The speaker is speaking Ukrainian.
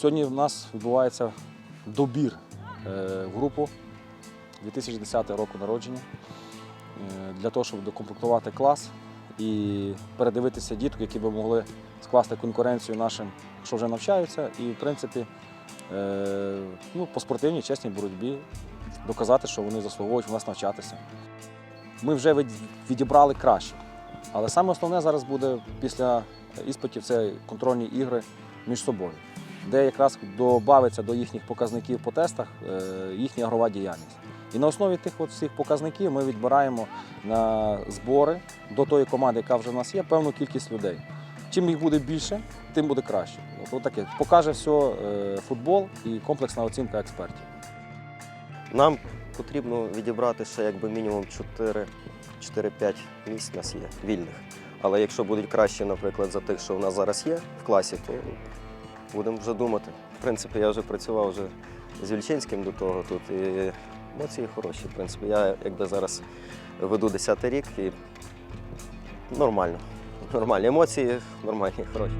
Сьогодні в нас відбувається добір е, в групу 2010 року народження е, для того, щоб докомплектувати клас і передивитися діток, які би могли скласти конкуренцію нашим, що вже навчаються, і в принципі е, ну, по спортивній чесній боротьбі доказати, що вони заслуговують в нас навчатися. Ми вже відібрали краще. Але саме основне зараз буде після іспитів це контрольні ігри між собою, де якраз додається до їхніх показників по тестах е, їхня ігрова діяльність. І на основі тих от всіх показників ми відбираємо на збори до тої команди, яка вже в нас є, певну кількість людей. Чим їх буде більше, тим буде краще. От, таке. Покаже все е, футбол і комплексна оцінка експертів. Нам потрібно відібрати ще якби мінімум 4 4-5 місць у нас є вільних. Але якщо будуть краще, наприклад, за тих, що в нас зараз є в класі, то будемо вже думати. В принципі, я вже працював вже з Вільчинським до того тут. І емоції хороші. В принципі, я якби зараз веду 10 рік і нормально. Нормальні емоції, нормальні, хороші.